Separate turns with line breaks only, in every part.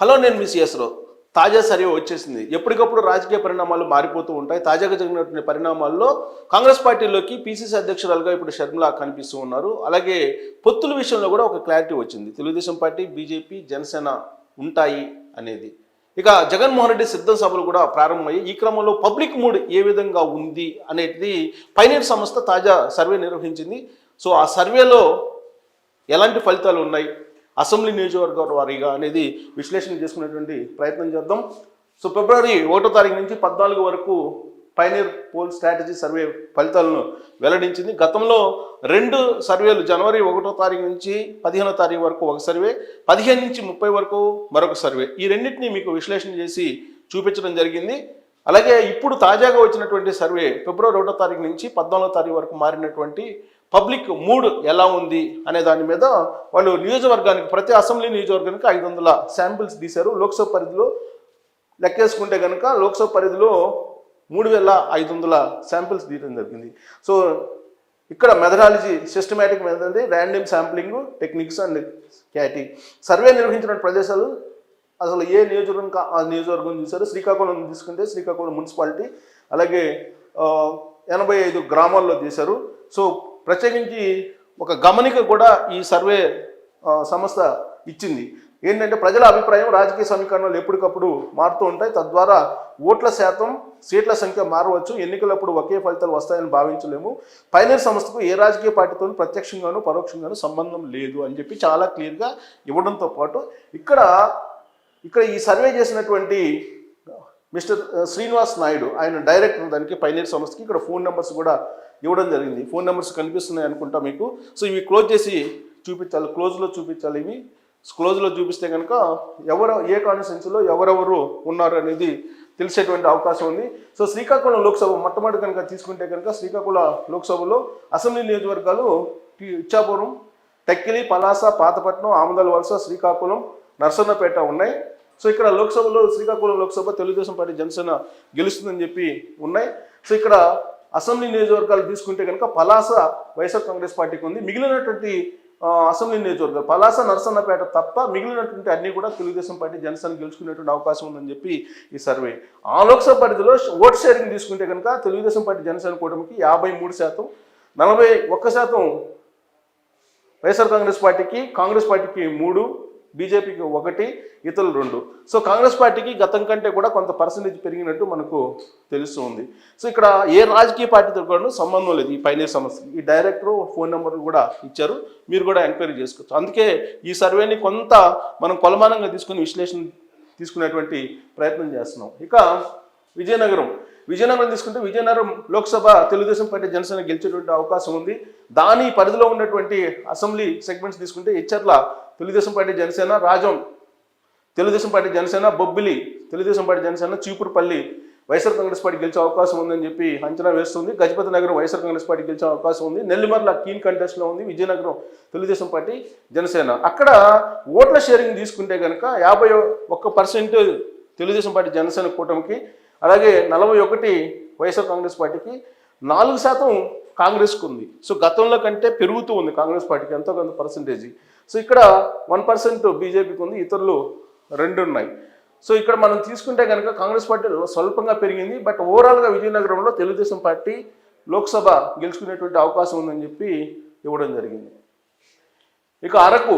Hello నేను miss చేసరు తాజా survey వచ్చేసింది. ఎప్పటికప్పుడు రాజకీయ పరిణామాలు మారిపోతూ ఉంటాయి. తాజాగా జరిగినటువంటి పరిణామాల్లో కాంగ్రెస్ పార్టీలోకి పీసీసీ అధ్యక్షురాలుగా ఇప్పుడు షర్మిల కనిపిస్తూ ఉన్నారు. అలాగే పొత్తుల విషయంలో కూడా ఒక క్లారిటీ వచ్చింది. తెలుగుదేశం పార్టీ బీజేపీ జనసేన ఉంటాయి అనేది. ఇక జగన్మోహన్ రెడ్డి సిద్ధం సభలు కూడా ప్రారంభమయ్యాయి. ఈ క్రమంలో పబ్లిక్ మూడ్ ఏ విధంగా ఉంది అనేది పైనీర్ సంస్థ తాజా సర్వే నిర్వహించింది. సో ఆ సర్వేలో ఎలాంటి ఫలితాలు ఉన్నాయి? అసెంబ్లీ నియోజకవర్గాల వారీగా అనేది విశ్లేషణ చేసుకునేటువంటి ప్రయత్నం చేద్దాం. సో ఫిబ్రవరి ఒకటో తారీఖు నుంచి పద్నాలుగు వరకు పైనీర్ పోల్ స్ట్రాటజీ సర్వే ఫలితాలను వెల్లడించింది. గతంలో రెండు సర్వేలు జనవరి ఒకటో తారీఖు నుంచి పదిహేనో తారీఖు వరకు ఒక సర్వే పదిహేను నుంచి ముప్పై వరకు మరొక సర్వే. ఈ రెండింటిని మీకు విశ్లేషణ చేసి చూపించడం జరిగింది. అలాగే ఇప్పుడు తాజాగా వచ్చినటువంటి సర్వే ఫిబ్రవరి ఒకటో తారీఖు నుంచి పద్నాలుగో తారీఖు వరకు మారినటువంటి పబ్లిక్ మూడ్ ఎలా ఉంది అనే దాని మీద వాళ్ళు నియోజకవర్గానికి ప్రతి అసెంబ్లీ నియోజకవర్గానికి ఐదు వందల శాంపిల్స్ తీశారు. లోక్సభ పరిధిలో లెక్కేసుకుంటే కనుక లోక్సభ పరిధిలో మూడు వేల ఐదు వందల శాంపిల్స్ తీయడం జరిగింది. సో ఇక్కడ methodology systematic method random sampling techniques and CATI. Survey నిర్వహించిన ప్రదేశాలు అసలు ఏ నియోజకవర్గం ఆ నియోజకవర్గం చూసారు శ్రీకాకుళం తీసుకుంటే శ్రీకాకుళం మున్సిపాలిటీ అలాగే ఎనభై ఐదు గ్రామాల్లో తీశారు సో ప్రత్యేకించి ఒక గమనిక కూడా ఈ సర్వే సంస్థ ఇచ్చింది. ఏంటంటే ప్రజల అభిప్రాయం రాజకీయ సమీకరణలు ఎప్పటికప్పుడు మారుతూ ఉంటాయి. తద్వారా ఓట్ల శాతం సీట్ల సంఖ్య మారవచ్చు. ఎన్నికలప్పుడు ఒకే ఫలితాలు వస్తాయని భావించలేము. పైనర్ సంస్థకు ఏ రాజకీయ పార్టీతో ప్రత్యక్షంగానూ పరోక్షంగానూ సంబంధం లేదు అని చెప్పి చాలా క్లియర్గా ఇవ్వడంతో పాటు ఇక్కడ ఇక్కడ ఈ సర్వే చేసినటువంటి మిస్టర్ శ్రీనివాస్ నాయుడు ఆయన డైరెక్టర్ దానికి పైనీర్ సంస్థకి ఇక్కడ ఫోన్ నెంబర్స్ కూడా ఇవ్వడం జరిగింది. ఫోన్ నెంబర్స్ కనిపిస్తున్నాయి అనుకుంటా మీకు. సో ఇవి క్లోజ్ చేసి చూపించాలి క్లోజ్లో చూపించాలి ఇవి. క్లోజ్లో చూపిస్తే కనుక ఎవరు ఏ కాన్స్టిట్యున్సీలో ఎవరెవరు ఉన్నారు అనేది తెలిసేటువంటి అవకాశం ఉంది. సో శ్రీకాకుళం లోక్సభ మొట్టమొదటి కనుక తీసుకుంటే కనుక శ్రీకాకుళం లోక్సభలో అసెంబ్లీ నియోజకవర్గాలు ఇచ్చాపురం టక్కిలి పలాస పాతపట్నం ఆమదల వలస శ్రీకాకుళం నర్సన్నపేట ఉన్నాయి. సో ఇక్కడ లోక్సభలో శ్రీకాకుళం లోక్సభ తెలుగుదేశం పార్టీ జనసేన గెలుస్తుందని చెప్పి ఉన్నాయి. సో ఇక్కడ అసెంబ్లీ నియోజకవర్గాలు తీసుకుంటే కనుక పలాస వైఎస్ఆర్ కాంగ్రెస్ పార్టీకి ఉంది. మిగిలినటువంటి అసెంబ్లీ నియోజకవర్గాలు పలాస నరసన్నపేట తప్ప మిగిలినటువంటి అన్ని కూడా తెలుగుదేశం పార్టీ జనసేన గెలుచుకునేటువంటి అవకాశం ఉందని చెప్పి ఈ సర్వే. ఆ లోక్సభ పరిధిలో ఓట్ షేరింగ్ తీసుకుంటే కనుక తెలుగుదేశం పార్టీ జనసేన కూటమికి యాభై మూడు శాతం నలభై ఒక్క శాతం వైఎస్ఆర్ కాంగ్రెస్ పార్టీకి కాంగ్రెస్ పార్టీకి మూడు బీజేపీకి ఒకటి ఇతరులు రెండు. సో కాంగ్రెస్ పార్టీకి గతం కంటే కూడా కొంత పర్సంటేజ్ పెరిగినట్టు మనకు తెలుస్తూ ఉంది సో ఇక్కడ ఏ రాజకీయ పార్టీతో కూడా సంబంధం లేదు ఈ పైనే సమస్య ఈ డైరెక్టర్ ఫోన్ నెంబర్ కూడా ఇచ్చారు. మీరు కూడా ఎంక్వైరీ చేసుకోవచ్చు. అందుకే ఈ సర్వేని కొంత మనం కొలమానంగా తీసుకుని విశ్లేషణ తీసుకునేటువంటి ప్రయత్నం చేస్తున్నాం. ఇక విజయనగరం. విజయనగరం తీసుకుంటే విజయనగరం లోక్సభ తెలుగుదేశం పార్టీ జనసేన గెలిచేటువంటి అవకాశం ఉంది. దాని పరిధిలో ఉన్నటువంటి అసెంబ్లీ సెగ్మెంట్స్ తీసుకుంటే Etcherla Telugu Desam party Janasena Rajam Telugu Desam party Janasena Bobbili Telugu Desam party Janasena Cheepurupalli YSR Congress party గెలిచే అవకాశం ఉందని చెప్పి అంచనా వేస్తుంది. గజపతి నగరం వైఎస్ఆర్ కాంగ్రెస్ పార్టీ గెలిచే అవకాశం ఉంది. నెల్లిమర్ల కీన్ కంటెస్ట్లో ఉంది. విజయనగరం తెలుగుదేశం పార్టీ జనసేన. అక్కడ ఓట్ల షేరింగ్ తీసుకుంటే కనుక యాభై ఒక్క పర్సెంట్ తెలుగుదేశం పార్టీ జనసేన కూటమికి అలాగే నలభై ఒకటి వైఎస్ఆర్ కాంగ్రెస్ పార్టీకి నాలుగు శాతం కాంగ్రెస్కు ఉంది సో గతంలో కంటే పెరుగుతూ ఉంది కాంగ్రెస్ పార్టీకి ఎంతో కొంత పర్సంటేజ్. సో ఇక్కడ వన్ పర్సెంట్ బీజేపీకి ఉంది ఇతరులు రెండు ఉన్నాయి. సో ఇక్కడ మనం తీసుకుంటే కనుక కాంగ్రెస్ పార్టీ స్వల్పంగా పెరిగింది బట్ ఓవరాల్గా విజయనగరంలో తెలుగుదేశం పార్టీ లోక్సభ గెలుచుకునేటువంటి అవకాశం ఉందని చెప్పి ఇవ్వడం జరిగింది. ఇక అరకు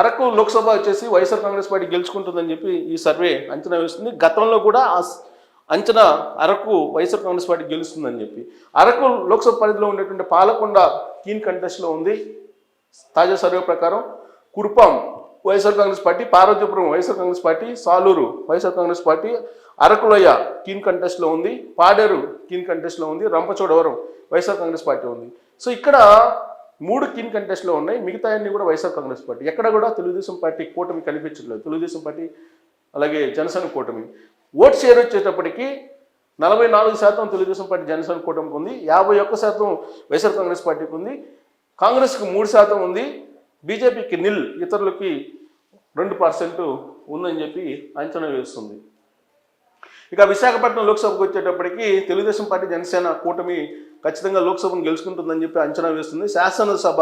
అరకు లోక్సభ వచ్చేసి వైఎస్ఆర్ కాంగ్రెస్ పార్టీ గెలుచుకుంటుందని చెప్పి ఈ సర్వే అంచనా వేస్తుంది. గతంలో కూడా ఆ అంచనా అరకు వైఎస్ఆర్ కాంగ్రెస్ పార్టీ గెలుస్తుందని చెప్పి. అరకు లోక్సభ పరిధిలో ఉండేటువంటి పాలకొండ కీన్ కంటెస్ట్లో ఉంది. తాజా సర్వే ప్రకారం Kurupam YSR Congress party Parvathipuram YSR Congress party Salur YSR Congress party Arakuloya keen కంటెస్ట్లో ఉంది పాడేరు కీన్ కంటెస్ట్లో ఉంది రంపచోడవరం వైఎస్ఆర్ కాంగ్రెస్ పార్టీ ఉంది. సో ఇక్కడ మూడు కీన్ కంటెస్ట్లో ఉన్నాయి. మిగతా అన్ని కూడా వైఎస్ఆర్ కాంగ్రెస్ పార్టీ. ఎక్కడ కూడా తెలుగుదేశం పార్టీ కూటమి కనిపించట్లేదు. తెలుగుదేశం పార్టీ అలాగే జనసేన కూటమి. ఓట్ షేర్ వచ్చేటప్పటికి నలభై నాలుగు శాతం తెలుగుదేశం పార్టీ జనసేన కూటమికి ఉంది. యాభై ఒక్క శాతం వైఎస్ఆర్ కాంగ్రెస్ పార్టీకి ఉంది. కాంగ్రెస్కి మూడు శాతం ఉంది. బీజేపీకి నిల్ ఇతరులకి రెండు పర్సెంట్ ఉందని చెప్పి అంచనా వేస్తుంది. ఇక విశాఖపట్నం లోక్సభకు వచ్చేటప్పటికి తెలుగుదేశం పార్టీ జనసేన కూటమి ఖచ్చితంగా లోక్సభను గెలుచుకుంటుందని చెప్పి అంచనా వేస్తుంది. శాసనసభ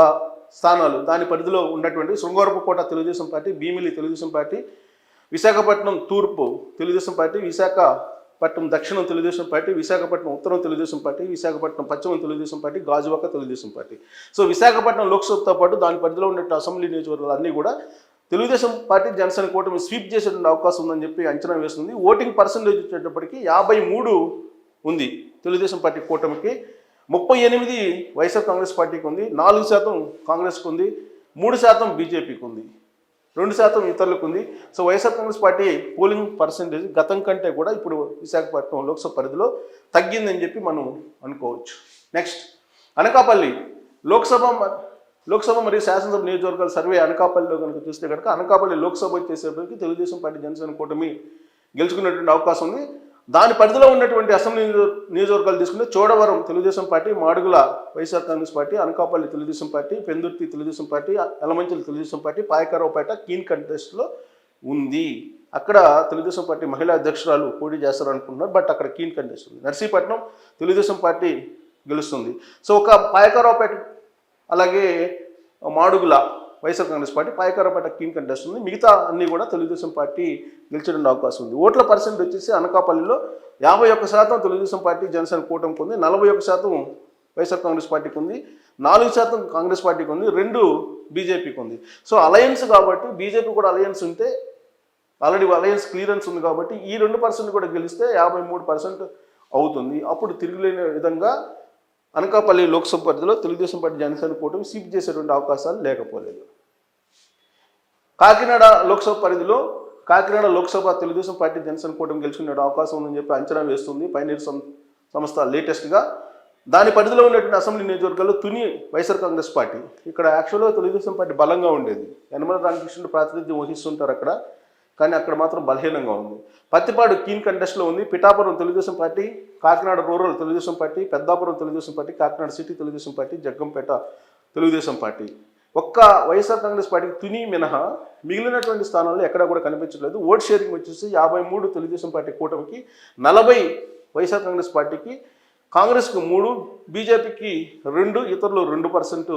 స్థానాలు దాని పరిధిలో ఉన్నటువంటి శృంగారపుకోట తెలుగుదేశం పార్టీ భీమిలి తెలుగుదేశం పార్టీ విశాఖపట్నం తూర్పు తెలుగుదేశం పార్టీ విశాఖపట్నం దక్షిణం తెలుగుదేశం పార్టీ విశాఖపట్నం ఉత్తరం Telugu Desam party Visakhapatnam పశ్చిమం Telugu Desam party Gajuwaka Telugu Desam party. So Visakhapatnam లోక్సభతో పాటు దాని పరిధిలో ఉన్న అసెంబ్లీ నియోజకవర్గాలు అన్నీ కూడా తెలుగుదేశం పార్టీ జనసేన కూటమి స్వీప్ చేసేటువంటి అవకాశం ఉందని చెప్పి అంచనా వేస్తుంది. ఓటింగ్ పర్సంటేజ్ వచ్చేటప్పటికి యాభై మూడు ఉంది తెలుగుదేశం పార్టీ కూటమికి. ముప్పై ఎనిమిది వైఎస్ఆర్ కాంగ్రెస్ పార్టీకి ఉంది నాలుగు శాతం కాంగ్రెస్కి ఉంది మూడు శాతం బీజేపీకి ఉంది. రెండు శాతం ఇతరులకు ఉంది. So YSR Congress party polling percentage గతం కంటే కూడా ఇప్పుడు విశాఖపట్నం లోక్సభ పరిధిలో తగ్గిందని చెప్పి మనం అనుకోవచ్చు. నెక్స్ట్ అనకాపల్లి లోక్సభ మ- లోక్సభ మరియు శాసనసభ నియోజకవర్గాల సర్వే అనకాపల్లిలో కనుక చూస్తే కనుక అనకాపల్లి లోక్సభ వచ్చేసేపటికి తెలుగుదేశం పార్టీ జనసేన కూటమి గెలుచుకున్నటువంటి అవకాశం ఉంది. దాని పరిధిలో ఉన్నటువంటి అసెంబ్లీ నియోజకవర్గాలు తీసుకుంటే Chodavaram Telugu Desam party Madugula YSR Congress party Anakapalli Telugu Desam party Pendurthi Telugu Desam party Elamanchili Telugu Desam party Payakaraopeta keen కంటెస్ట్లో ఉంది. అక్కడ తెలుగుదేశం పార్టీ మహిళా అధ్యక్షురాలు పోటీ చేస్తారు అనుకుంటున్నారు బట్ అక్కడ కీన్ కంటెస్ట్ ఉంది. నర్సీపట్నం తెలుగుదేశం పార్టీ గెలుస్తుంది. సో ఒక పాయకరావుపేట అలాగే Madugula YSR Congress party Payakaraopeta clean contest ఉంది. మిగతా అన్నీ కూడా తెలుగుదేశం పార్టీ గెలిచడానికి అవకాశం ఉంది. ఓట్ల పర్సెంట్ వచ్చేసి అనకాపల్లిలో యాభై ఒక్క శాతం తెలుగుదేశం పార్టీ జనసేన కూటమికి ఉంది. నలభై ఒక్క శాతం వైఎస్ఆర్ కాంగ్రెస్ పార్టీకి ఉంది. నాలుగు శాతం కాంగ్రెస్ పార్టీకి ఉంది. రెండు బీజేపీకి ఉంది. సో అలయన్స్ కాబట్టి బీజేపీ కూడా అలయన్స్ ఉంటే ఆల్రెడీ అలయన్స్ క్లియరెన్స్ ఉంది కాబట్టి ఈ రెండు పర్సెంట్ కూడా గెలిస్తే యాభై మూడు పర్సెంట్ అవుతుంది. అప్పుడు తిరుగులేని విధంగా అనకాపల్లి లోక్సభ పరిధిలో తెలుగుదేశం పార్టీ జనసేన కూటమి సీప్ చేసేటువంటి అవకాశాలు లేకపోలేదు. కాకినాడ లోక్సభ పరిధిలో కాకినాడ లోక్సభ తెలుగుదేశం పార్టీ జనసేన కూటమి గెలుచుకునే అవకాశం ఉందని చెప్పి అంచనా వేస్తుంది పైనీర్ సం- సంస్థ లేటెస్ట్గా దాని పరిధిలో ఉన్నటువంటి అసెంబ్లీ నియోజకవర్గాల్లో తుని వైఎస్ఆర్ కాంగ్రెస్ పార్టీ. ఇక్కడ యాక్చువల్గా తెలుగుదేశం పార్టీ బలంగా ఉండేది. యనమల రామకృష్ణుడు ప్రాతినిధ్యం వహిస్తుంటారు అక్కడ. కానీ అక్కడ మాత్రం బలహీనంగా ఉంది. పత్తిపాడు కీన్ కంటెస్ట్లో ఉంది. Pithapuram Telugu Desam party Kakinada rural Telugu Desam party Peddapuram Telugu Desam party Kakinada city Telugu Desam party Jaggampeta Telugu Desam party. ఒక్క వైఎస్ఆర్ కాంగ్రెస్ పార్టీకి తుని మినహా మిగిలినటువంటి స్థానాల్లో ఎక్కడా కూడా కనిపించట్లేదు. ఓట్ షేరింగ్ వచ్చేసి యాభై మూడు తెలుగుదేశం పార్టీ కూటమికి నలభై వైఎస్ఆర్ కాంగ్రెస్ పార్టీకి కాంగ్రెస్కి మూడు బీజేపీకి రెండు ఇతరులు రెండు పర్సెంట్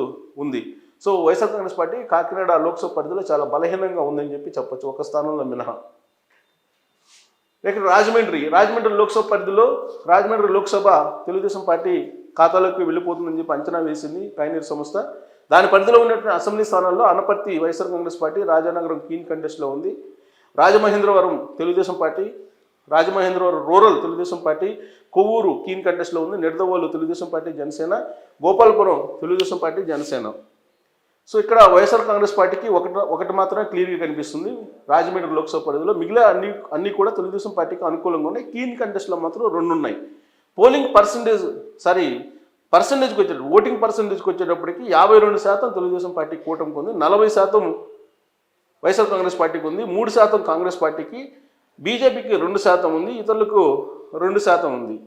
ఉంది. So YSR Congress party Kakinada Lok Sabha పరిధిలో చాలా బలహీనంగా ఉందని చెప్పి చెప్పొచ్చు. ఒక స్థానంలో మినహా. ఇక్కడ రాజమండ్రి రాజమండ్రి లోక్సభ పరిధిలో రాజమండ్రి లోక్సభ తెలుగుదేశం పార్టీ ఖాతాలోకి వెళ్ళిపోతుందని చెప్పి అంచనా వేసింది పైనీర్ సంస్థ. దాని పరిధిలో ఉన్నటువంటి అసెంబ్లీ స్థానాల్లో Anaparthi YSR Congress party Rajanagaram keen కంటెస్ట్లో ఉంది. Rajamahendravaram Telugu Desam party Rajamahendravaram rural Telugu Desam party Kovvur keen కంటెస్ట్లో ఉంది. Nidadavole Telugu Desam party Janasena Gopalapuram Telugu Desam party Janasena. So ఇక్కడ వైఎస్ఆర్ కాంగ్రెస్ పార్టీకి ఒకటి ఒకటి మాత్రమే క్లియర్గా కనిపిస్తుంది. రాజమండ్రి లోక్సభ పరిధిలో మిగిలిన అన్ని అన్ని కూడా తెలుగుదేశం పార్టీకి అనుకూలంగా ఉన్నాయి. కీన్ కంటెస్ట్లో మాత్రం రెండు ఉన్నాయి. పోలింగ్ పర్సంటేజ్ సారీ పర్సంటేజ్కి వచ్చే ఓటింగ్ పర్సంటేజ్కి వచ్చేటప్పటికి యాభై రెండు శాతం తెలుగుదేశం పార్టీ కూటమికి ఉంది నలభై శాతం వైఎస్ఆర్ కాంగ్రెస్ పార్టీకి ఉంది మూడు శాతం కాంగ్రెస్ పార్టీకి బీజేపీకి రెండు శాతం ఉంది ఇతరులకు రెండు శాతం ఉంది.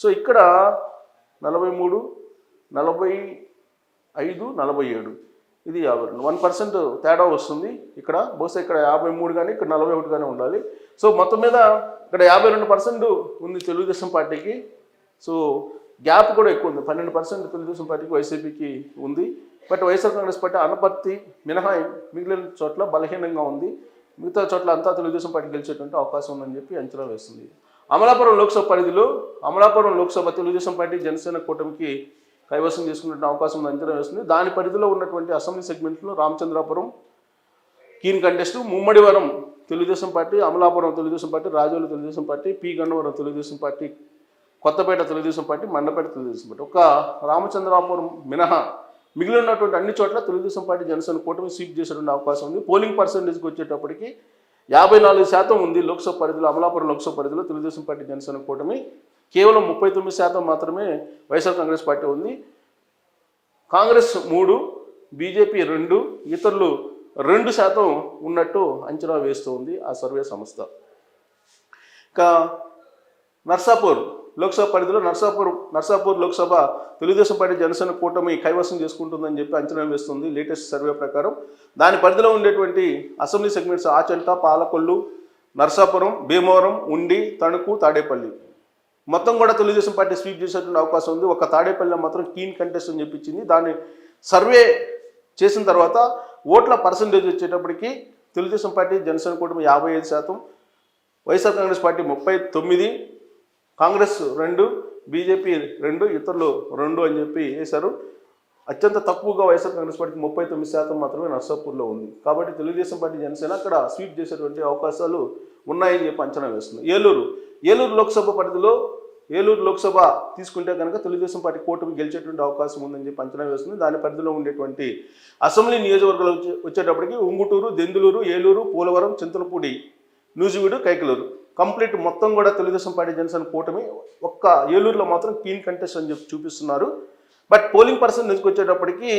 సో ఇక్కడ నలభై మూడు నలభై ఐదు నలభై ఏడు. ఇది యాభై రెండు. వన్ పర్సెంట్ తేడా వస్తుంది. ఇక్కడ బహుశా ఇక్కడ యాభై మూడు కానీ ఇక్కడ నలభై ఒకటి కానీ ఉండాలి. సో మొత్తం మీద ఇక్కడ యాభై రెండు పర్సెంట్ ఉంది తెలుగుదేశం పార్టీకి. సో గ్యాప్ కూడా ఎక్కువ ఉంది. పన్నెండు పర్సెంట్ తెలుగుదేశం పార్టీకి వైసీపీకి ఉంది. But YSR Congress party Anaparthi మినహా మిగిలిన చోట్ల బలహీనంగా ఉంది. మిగతా చోట్ల అంతా తెలుగుదేశం పార్టీ గెలిచేటువంటి అవకాశం ఉందని చెప్పి అంచనా వేస్తుంది. అమలాపురం లోక్సభ పరిధిలో అమలాపురం లోక్సభ తెలుగుదేశం పార్టీ జనసేన కూటమికి కైవసం చేసుకునే అవకాశం ఉందని అంచనా వేస్తుంది. దాని పరిధిలో ఉన్నటువంటి అసెంబ్లీ సెగ్మెంట్లో Ramachandrapuram keen contest Mummidivaram Telugu Desam party Amalapuram Telugu Desam party Razole Telugu Desam party P Gannavaram Telugu Desam party Kothapeta Telugu Desam party Mandapeta Telugu Desam party. ఒక రామచంద్రాపురం మినహా మిగిలినటువంటి అన్ని చోట్ల తెలుగుదేశం పార్టీ జనసేన కూటమి స్వీప్ చేసేటువంటి అవకాశం ఉంది. పోలింగ్ పర్సంటేజ్కి వచ్చేటప్పటికి యాభై నాలుగు శాతం ఉంది లోక్సభ పరిధిలో అమలాపురం లోక్సభ పరిధిలో తెలుగుదేశం పార్టీ జనసేన కూటమి. కేవలం ముప్పై తొమ్మిది శాతం మాత్రమే వైఎస్ఆర్ కాంగ్రెస్ పార్టీ ఉంది. కాంగ్రెస్ మూడు బీజేపీ రెండు ఇతరులు రెండు శాతం ఉన్నట్టు అంచనా వేస్తూ ఉంది ఆ సర్వే సంస్థ. ఇంకా నర్సాపూర్ లోక్సభ పరిధిలో నర్సాపూర్ నర్సాపూర్ లోక్సభ తెలుగుదేశం పార్టీ జనసేన కూటమి కైవసం చేసుకుంటుందని చెప్పి అంచనా వేస్తుంది లేటెస్ట్ సర్వే ప్రకారం. దాని పరిధిలో ఉండేటువంటి అసెంబ్లీ సెగ్మెంట్స్ ఆచంట పాలకొల్లు నర్సాపురం భీమవరం ఉండి తణుకు తాడేపల్లి. మొత్తం కూడా తెలుగుదేశం పార్టీ స్వీప్ చేసేటువంటి అవకాశం ఉంది. ఒక తాడేపల్లిలో మాత్రం కీన్ కంటెస్ట్ అని చెప్పించింది. దాన్ని సర్వే చేసిన తర్వాత ఓట్ల పర్సంటేజ్ వచ్చేటప్పటికి తెలుగుదేశం పార్టీ జనసేన కూటమి యాభై ఐదు శాతం వైఎస్ఆర్ కాంగ్రెస్ పార్టీ ముప్పై తొమ్మిది కాంగ్రెస్ రెండు బీజేపీ రెండు ఇతరులు రెండు అని చెప్పి వేశారు అత్యంత తక్కువగా వైఎస్ఆర్ కాంగ్రెస్ పార్టీకి ముప్పై తొమ్మిది శాతం మాత్రమే నర్సాపూర్లో ఉంది. కాబట్టి తెలుగుదేశం పార్టీ జనసేన అక్కడ స్వీప్ చేసేటువంటి అవకాశాలు ఉన్నాయని చెప్పి అంచనా వేస్తుంది. ఏలూరు ఏలూరు లోక్సభ పరిధిలో ఏలూరు లోక్సభ తీసుకుంటే కనుక తెలుగుదేశం పార్టీ కూటమి గెలిచేటువంటి అవకాశం ఉందని చెప్పి అంచనా వేస్తుంది. దాని పరిధిలో ఉండేటువంటి అసెంబ్లీ నియోజకవర్గాలు వచ్చేటప్పటికి ఉంగుటూరు దెందులూరు ఏలూరు పోలవరం చింతలపూడి నూజివీడు కైకలూరు. కంప్లీట్ మొత్తం కూడా తెలుగుదేశం పార్టీ జనసేన కూటమి ఒక్క ఏలూరులో మాత్రం క్లీన్ కంటెస్ట్ అని చెప్పి చూపిస్తున్నారు. బట్ పోలింగ్ పర్సెంటేజ్కి వచ్చేటప్పటికి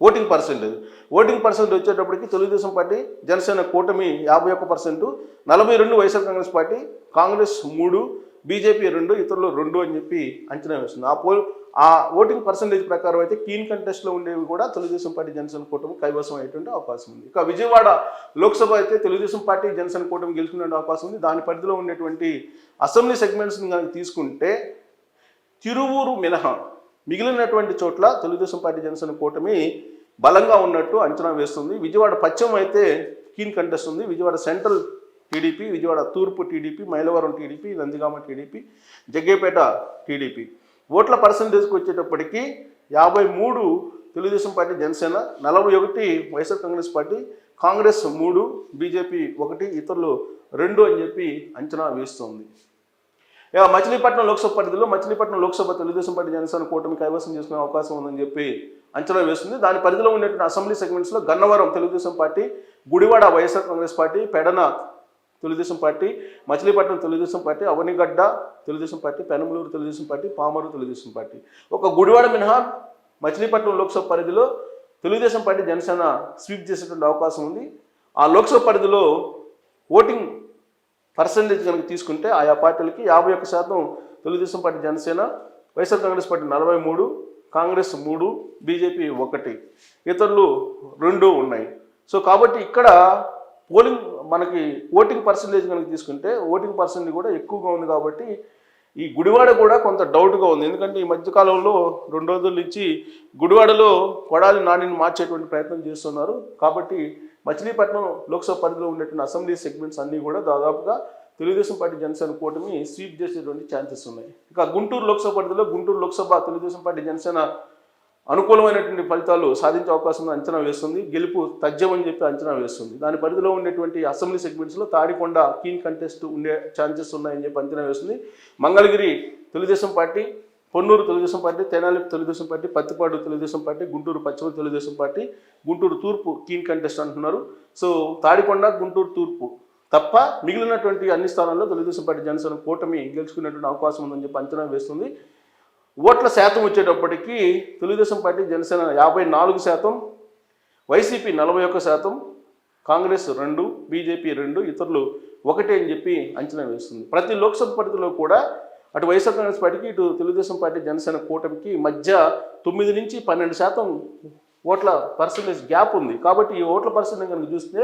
ఓటింగ్ పర్సెంటేజ్. ఓటింగ్ పర్సెంట్ వచ్చేటప్పటికి తెలుగుదేశం పార్టీ జనసేన కూటమి యాభై ఒక్క పర్సెంట్ నలభై రెండు వైఎస్ఆర్ కాంగ్రెస్ పార్టీ కాంగ్రెస్ మూడు బీజేపీ రెండు ఇతరులు రెండు అని చెప్పి అంచనా వేస్తుంది. ఆ పోల్ ఆ ఓటింగ్ పర్సెంటేజ్ ప్రకారం అయితే కీన్ కంటెస్ట్లో ఉండేవి కూడా తెలుగుదేశం పార్టీ జనసేన కూటమి కైవసం అయ్యేటువంటి అవకాశం ఉంది. ఇక విజయవాడ లోక్సభ అయితే తెలుగుదేశం పార్టీ జనసేన కూటమి గెలుచుకునే అవకాశం ఉంది. దాని పరిధిలో ఉండేటువంటి అసెంబ్లీ సెగ్మెంట్స్ని కనుక తీసుకుంటే తిరువూరు మినహా మిగిలినటువంటి చోట్ల తెలుగుదేశం పార్టీ జనసేన కూటమి బలంగా ఉన్నట్టు అంచనా వేస్తుంది. విజయవాడ పశ్చిమ అయితే కీన్ కంటెస్ట్ ఉంది. విజయవాడ సెంట్రల్ టీడీపీ విజయవాడ తూర్పు TDP Mylavaram TDP Nandigama TDP Jaggayyapeta TDP. ఓట్ల పర్సంటేజ్కి వచ్చేటప్పటికి యాభై మూడు తెలుగుదేశం పార్టీ జనసేన నలభై ఒకటి వైఎస్ఆర్ కాంగ్రెస్ పార్టీ కాంగ్రెస్ మూడు బీజేపీ ఒకటి ఇతరులు రెండు అని చెప్పి అంచనా వేస్తోంది. ఇక మచిలీపట్నం లోక్సభ పరిధిలో మచిలీపట్నం లోక్సభ తెలుగుదేశం పార్టీ జనసేన కూటమి కైవసం చేసుకునే అవకాశం ఉందని చెప్పి అంచనా వేస్తుంది. దాని పరిధిలో ఉండేటువంటి assembly సెగ్మెంట్స్లో Gannavaram Telugu Desam party Gudivada YSR Congress party Pedana Telugu Desam party Machilipatnam Telugu Desam party Avanigadda Telugu Desam party Penamaluru Telugu Desam party Pamarru Telugu Desam party. ఒక గుడివాడ మినహా మచిలీపట్నం లోక్సభ పరిధిలో తెలుగుదేశం పార్టీ జనసేన స్వీప్ చేసేటువంటి అవకాశం ఉంది. ఆ లోక్సభ పరిధిలో voting percentage కనుక తీసుకుంటే ఆయా పార్టీలకి యాభై ఒక్క శాతం Telugu Desam party Janasena YSR Congress party నలభై మూడు కాంగ్రెస్ మూడు బీజేపీ ఒకటి. ఇతరులు రెండు ఉన్నాయి. సో కాబట్టి ఇక్కడ పోలింగ్ మనకి ఓటింగ్ పర్సంటేజ్ కనుక తీసుకుంటే ఓటింగ్ పర్సెంట్ కూడా ఎక్కువగా ఉంది కాబట్టి ఈ గుడివాడ కూడా కొంత డౌట్గా ఉంది. ఎందుకంటే ఈ మధ్యకాలంలో రెండు రోజుల నుంచి గుడివాడలో కొడాలి నానిని మార్చేటువంటి ప్రయత్నం చేస్తున్నారు. కాబట్టి మచిలీపట్నం లోక్సభ పరిధిలో ఉండేటువంటి అసెంబ్లీ సెగ్మెంట్స్ అన్నీ కూడా దాదాపుగా తెలుగుదేశం పార్టీ జనసేన కూటమి స్వీప్ చేసేటువంటి ఛాన్సెస్ ఉన్నాయి. ఇక గుంటూరు లోక్సభ పరిధిలో గుంటూరు లోక్సభ తెలుగుదేశం పార్టీ జనసేన అనుకూలమైనటువంటి ఫలితాలు సాధించే అవకాశం అంచనా వేస్తుంది. గెలుపు తథ్యమని చెప్పి అంచనా వేస్తుంది. దాని పరిధిలో ఉండేటువంటి అసెంబ్లీ సెగ్మెంట్స్లో తాడికొండ కీన్ కంటెస్ట్ ఉండే ఛాన్సెస్ ఉన్నాయని చెప్పి అంచనా వేస్తుంది. Mangalagiri Telugu Desam party Ponnur Telugu Desam party Tenali Telugu Desam party Prathipadu Telugu Desam party Guntur పశ్చిమ తెలుగుదేశం పార్టీ గుంటూరు తూర్పు కీన్ కంటెస్ట్ అంటున్నారు. సో తాడికొండ గుంటూరు తూర్పు తప్ప మిగిలినటువంటి అన్ని స్థానాల్లో తెలుగుదేశం పార్టీ జనసేన కూటమి గెలుచుకునేటువంటి అవకాశం ఉందని చెప్పి అంచనా వేస్తుంది. ఓట్ల శాతం వచ్చేటప్పటికీ తెలుగుదేశం పార్టీ జనసేన యాభై నాలుగు శాతం వైసీపీ నలభై ఒక్క శాతం కాంగ్రెస్ రెండు బీజేపీ రెండు ఇతరులు ఒకటే అని చెప్పి అంచనా వేస్తుంది. ప్రతి లోక్సభ పరిధిలో కూడా అటు వైఎస్ఆర్ కాంగ్రెస్ పార్టీకి ఇటు తెలుగుదేశం పార్టీ జనసేన కూటమికి మధ్య తొమ్మిది నుంచి పన్నెండు శాతం ఓట్ల పర్సంటేజ్ గ్యాప్ ఉంది. కాబట్టి ఈ ఓట్ల పర్సంటేజ్ కనుక చూస్తే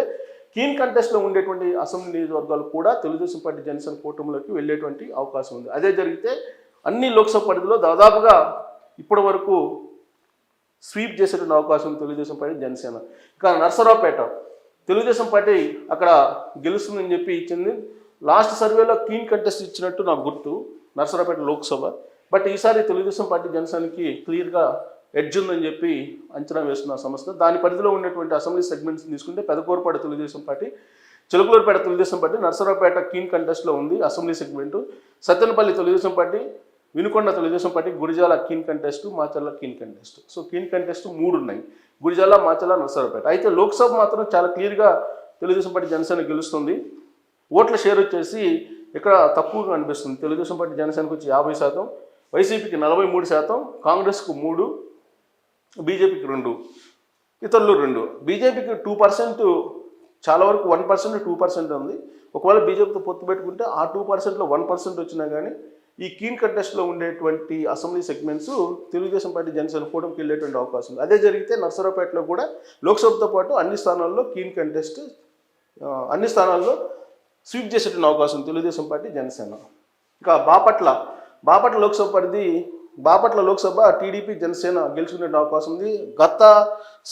కీన్ కంటెస్ట్లో ఉండేటువంటి అసెంబ్లీ నియోజకవర్గాలు కూడా తెలుగుదేశం పార్టీ జనసేన కూటమిలోకి వెళ్ళేటువంటి అవకాశం ఉంది. అదే జరిగితే అన్ని లోక్సభ పరిధిలో దాదాపుగా ఇప్పటి వరకు స్వీప్ చేసేటువంటి అవకాశం తెలుగుదేశం పార్టీ జనసేన. ఇక నర్సరావుపేట. తెలుగుదేశం పార్టీ అక్కడ గెలుస్తుందని చెప్పి ఇచ్చింది. లాస్ట్ సర్వేలో కీన్ కంటెస్ట్ ఇచ్చినట్టు నాకు గుర్తు నర్సరావుపేట లోక్సభ. బట్ ఈసారి తెలుగుదేశం పార్టీ జనసేనకి క్లియర్గా ఎడ్జ్ ఉందని చెప్పి అంచనా వేస్తున్న సంస్థ దాని పరిధిలో ఉన్నటువంటి అసెంబ్లీ సెగ్మెంట్స్ తీసుకుంటే Pedakurupeta Telugu Desam party Chilakaluripet Telugu Desam party Narasaraopet keen కంటెస్ట్లో ఉంది assembly segment. Sattenapalle Telugu Desam party Vinukonda Telugu Desam party Gurazala keen contest Macherla keen contest so keen contest మూడు ఉన్నాయి గురిజాల మాచర్ల నర్సరావుపేట. అయితే లోక్సభ మాత్రం చాలా క్లియర్గా Telugu Desam party Janasena గెలుస్తుంది. ఓట్ల షేర్ వచ్చేసి ఇక్కడ తక్కువగా అనిపిస్తుంది తెలుగుదేశం పార్టీ జనసేనకు వచ్చి యాభై శాతం వైసీపీకి నలభై మూడు శాతం కాంగ్రెస్కు మూడు బీజేపీకి రెండు ఇతరులు రెండు. బీజేపీకి టూ పర్సెంట్ చాలా వరకు వన్ పర్సెంట్ టూ పర్సెంట్ ఉంది. ఒకవేళ బీజేపీతో పొత్తు పెట్టుకుంటే ఆ టూ పర్సెంట్లో వన్ పర్సెంట్ వచ్చినా కానీ ఈ కీన్ కంటెస్ట్లో ఉండేటువంటి assembly segments Telugu Desam party Janasena కూటమికి వెళ్ళేటువంటి అవకాశం ఉంది. అదే జరిగితే నర్సరావుపేటలో కూడా లోక్సభతో పాటు అన్ని స్థానాల్లో కీన్ కంటెస్ట్ అన్ని స్థానాల్లో స్వీప్ చేసేటువంటి అవకాశం తెలుగుదేశం పార్టీ జనసేన. ఇంకా బాపట్ల బాపట్ల లోక్సభ పరిధి బాపట్ల లోక్సభ టీడీపీ జనసేన గెలుచుకునే అవకాశం ఉంది. గత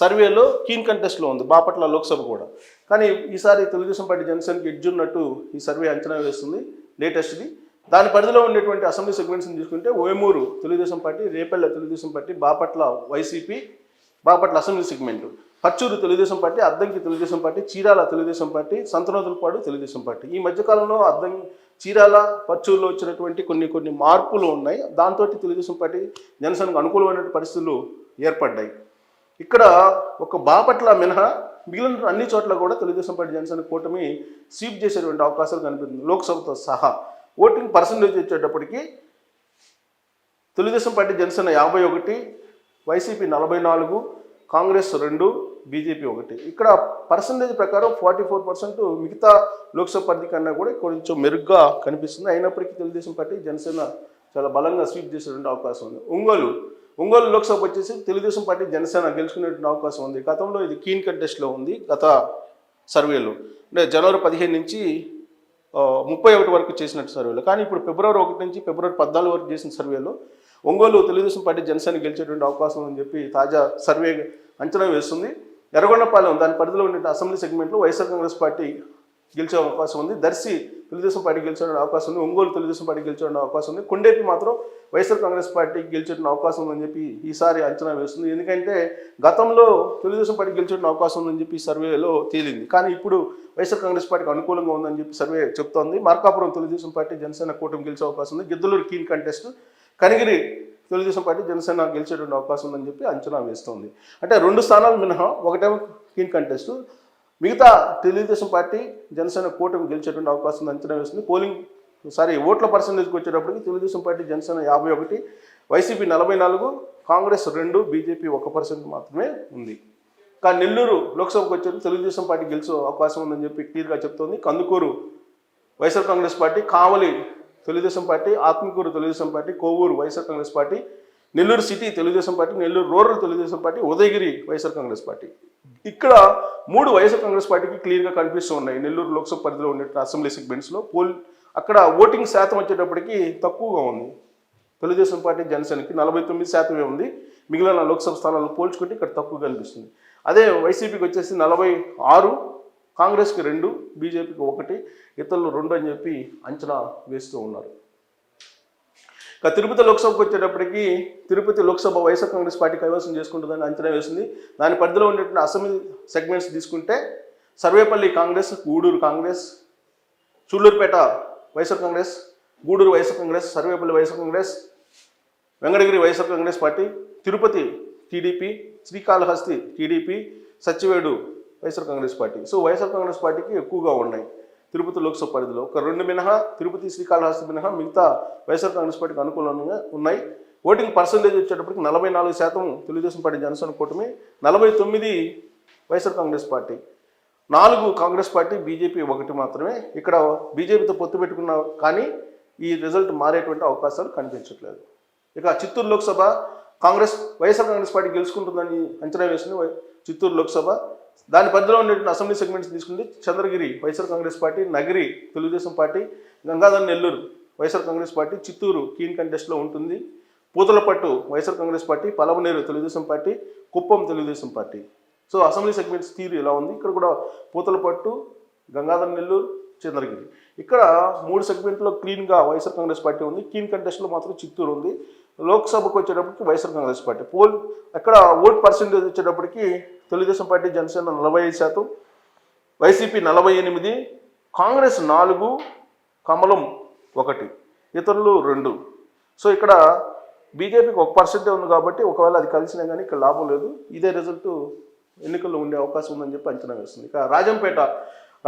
సర్వేలో కీన్ కంటెస్ట్లో ఉంది బాపట్ల లోక్సభ కూడా. కానీ ఈసారి తెలుగుదేశం పార్టీ జనసేనకి ఎడ్జ్ ఉన్నట్టు ఈ సర్వే అంచనా వేస్తుంది లేటెస్ట్ది. దాని పరిధిలో ఉండేటువంటి అసెంబ్లీ సెగ్మెంట్స్ని తీసుకుంటే Vemuru Telugu Desam party Repalle Telugu Desam party Bapatla YCP Bapatla assembly segment. Parchur Telugu Desam party Addanki Telugu Desam party Chirala Telugu Desam party Santhanuthalapadu Telugu Desam party. ఈ మధ్యకాలంలో అద్దం చీరాల పచ్చూరులో వచ్చినటువంటి కొన్ని కొన్ని మార్పులు ఉన్నాయి. దాంతో తెలుగుదేశం పార్టీ జనసేనకు అనుకూలమైన పరిస్థితులు ఏర్పడ్డాయి. ఇక్కడ ఒక బాపట్ల మినహా మిగిలిన అన్ని చోట్ల కూడా తెలుగుదేశం పార్టీ జనసేన కూటమి స్వీప్ చేసేటువంటి అవకాశాలు కనిపిస్తుంది లోక్సభతో సహా. ఓటింగ్ పర్సంటేజ్ వచ్చేటప్పటికి తెలుగుదేశం పార్టీ జనసేన యాభై ఒకటి వైసీపీ నలభై నాలుగు కాంగ్రెస్ రెండు బీజేపీ ఒకటి. ఇక్కడ పర్సంటేజ్ ప్రకారం ఫార్టీ ఫోర్ పర్సెంట్ మిగతా లోక్సభ పరిధి కన్నా కూడా కొంచెం మెరుగ్గా కనిపిస్తుంది. అయినప్పటికీ తెలుగుదేశం పార్టీ జనసేన చాలా బలంగా స్వీప్ చేసేటువంటి అవకాశం ఉంది. ఒంగోలు ఒంగోలు లోక్సభ వచ్చేసి తెలుగుదేశం పార్టీ జనసేన గెలుచుకునేటువంటి అవకాశం ఉంది. గతంలో ఇది కీన్ కంటెస్ట్లో ఉంది గత సర్వేలో. అంటే జనవరి పదిహేను నుంచి ముప్పై ఒకటి వరకు చేసినట్టు సర్వేలో. కానీ ఇప్పుడు ఫిబ్రవరి ఒకటి నుంచి ఫిబ్రవరి పద్నాలుగు వరకు చేసిన సర్వేలో ఒంగోలు తెలుగుదేశం పార్టీ జనసేన గెలిచేటువంటి అవకాశం అని చెప్పి తాజా సర్వే అంచనా వేస్తుంది. ఎర్రగొండపాలెం దాని పరిధిలో ఉండే అసెంబ్లీ సెగ్మెంట్లో వైఎస్ఆర్ కాంగ్రెస్ పార్టీ గెలిచే అవకాశం ఉంది. దర్శి తెలుగుదేశం పార్టీ గెలిచే అవకాశం ఉంది. ఒంగోలు తెలుగుదేశం పార్టీ గెలిచే అవకాశం ఉంది. కొండేపి మాత్రం వైఎస్ఆర్ కాంగ్రెస్ పార్టీ గెలిచే అవకాశం ఉందని చెప్పి ఈసారి అంచనా వేస్తుంది. ఎందుకంటే గతంలో తెలుగుదేశం పార్టీ గెలిచే అవకాశం ఉందని చెప్పి సర్వేలో తేలింది. కానీ ఇప్పుడు వైఎస్ఆర్ కాంగ్రెస్ పార్టీకి అనుకూలంగా ఉందని చెప్పి సర్వే చెప్తోంది. మార్కాపురం తెలుగుదేశం పార్టీ జనసేన కూటమి గెలిచే అవకాశం ఉంది. Giddalur keen contest Kanigiri Telugu Desam party Janasena గెలిచేటువంటి అవకాశం ఉందని చెప్పి అంచనా వేస్తోంది. అంటే రెండు స్థానాలు మినహా ఒకటేమో కీన్ కంటెస్ట్ మిగతా తెలుగుదేశం పార్టీ జనసేన కూటమి గెలిచేటువంటి అవకాశం అంచనా వేస్తుంది. పోలింగ్ సారీ ఓట్ల పర్సంటేజ్కి వచ్చేటప్పటికి తెలుగుదేశం పార్టీ జనసేన యాభై ఒకటి వైసీపీ నలభై నాలుగు కాంగ్రెస్ రెండు బీజేపీ ఒక పర్సెంట్ మాత్రమే ఉంది. కానీ నెల్లూరు లోక్సభకు వచ్చేది తెలుగుదేశం పార్టీ గెలిచే అవకాశం ఉందని చెప్పి క్లియర్గా చెప్తోంది. Kandukur YSR Congress party Kavali Telugu Desam party Atmakur Telugu Desam party Kovur YSR Congress party Nellore city Telugu Desam party Nellore rural Telugu Desam party Udayagiri YSR Congress party. ఇక్కడ మూడు వైఎస్ఆర్ కాంగ్రెస్ పార్టీకి క్లియర్గా కనిపిస్తూ ఉన్నాయి. నెల్లూరు లోక్సభ పరిధిలో ఉండే అసెంబ్లీ సెగ్మెంట్స్లో poll అక్కడ ఓటింగ్ శాతం వచ్చేటప్పటికి తక్కువగా ఉంది. తెలుగుదేశం పార్టీ జనసేనకి నలభై తొమ్మిది శాతమే ఉంది. మిగిలిన లోక్సభ స్థానాలను పోల్చుకుంటే ఇక్కడ తక్కువ కనిపిస్తుంది. అదే వైసీపీకి వచ్చేసి నలభై ఆరు కాంగ్రెస్కి రెండు బీజేపీకి ఒకటి ఇతరులు రెండు అని చెప్పి అంచనా వేస్తూ ఉన్నారు. ఇక తిరుపతి లోక్సభకు వచ్చేటప్పటికి Tirupati Lok Sabha YSR Congress party కైవసం చేసుకుంటుందని అంచనా వేసింది. దాని పరిధిలో ఉండేటువంటి అసెంబ్లీ సెగ్మెంట్స్ తీసుకుంటే Sarvepalli Congress Gudur Congress Sullurpeta YSR Congress Gudur YSR Congress Sarvepalli YSR Congress Venkatagiri YSR Congress party Tirupati TDP Srikalahasti TDP Satyavedu YSR Congress party. So YSR Congress పార్టీకి ఎక్కువగా ఉన్నాయి. తిరుపతి లోక్సభ పరిధిలో. ఒక రెండు మినహా తిరుపతి శ్రీకాళహస్తి మినహా మిగతా వైఎస్ఆర్ కాంగ్రెస్ పార్టీకి అనుకూలంగా ఉన్నాయి. ఓటింగ్ పర్సంటేజ్ వచ్చేటప్పటికి నలభై నాలుగు శాతం తెలుగుదేశం పార్టీ జనసేన కూటమి నలభై తొమ్మిది వైఎస్ఆర్ కాంగ్రెస్ పార్టీ. నాలుగు కాంగ్రెస్ పార్టీ బీజేపీ ఒకటి మాత్రమే. ఇక్కడ బీజేపీతో పొత్తు పెట్టుకున్న కానీ ఈ రిజల్ట్ మారేటువంటి అవకాశాలు కనిపించట్లేదు. ఇక చిత్తూరు లోక్సభ కాంగ్రెస్ వైఎస్ఆర్ కాంగ్రెస్ పార్టీ గెలుచుకుంటుందని అంచనా వేసింది చిత్తూరు లోక్సభ. దాని పరిధిలో ఉన్నటువంటి అసెంబ్లీ సెగ్మెంట్స్ తీసుకుంటే Chandragiri YSR Congress party Nagari Telugu Desam party Gangadhar Nellore YSR Congress party Chittoor keen కంటెస్ట్లో ఉంటుంది. Puthalapattu YSR Congress party Palavaneru Telugu Desam party Kuppam Telugu Desam party. So assembly segments తీరు ఇలా ఉంది? ఇక్కడ కూడా పూతలపట్టు గంగాధర్ నెల్లూరు చంద్రగిరి. ఇక్కడ మూడు సెగ్మెంట్లో క్లీన్గా వైఎస్ఆర్ కాంగ్రెస్ పార్టీ ఉంది. కీన్ కంటెస్ట్లో మాత్రం చిత్తూరు ఉంది. లోక్సభకు వచ్చేటప్పటికి వైఎస్ఆర్ కాంగ్రెస్ పార్టీ. పోల్ అక్కడ ఓట్ పర్సంటేజ్ వచ్చేటప్పటికి తెలుగుదేశం పార్టీ జనసేన నలభై ఐదు శాతం వైసీపీ నలభై ఎనిమిది కాంగ్రెస్ నాలుగు కమలం ఒకటి ఇతరులు రెండు. సో ఇక్కడ బీజేపీకి ఒక పర్సెంటే ఉంది కాబట్టి ఒకవేళ అది కలిసినా కానీ ఇక్కడ లాభం లేదు. ఇదే రిజల్ట్ ఎన్నికల్లో ఉండే అవకాశం ఉందని చెప్పి అంచనా వేస్తుంది. ఇక Rajampet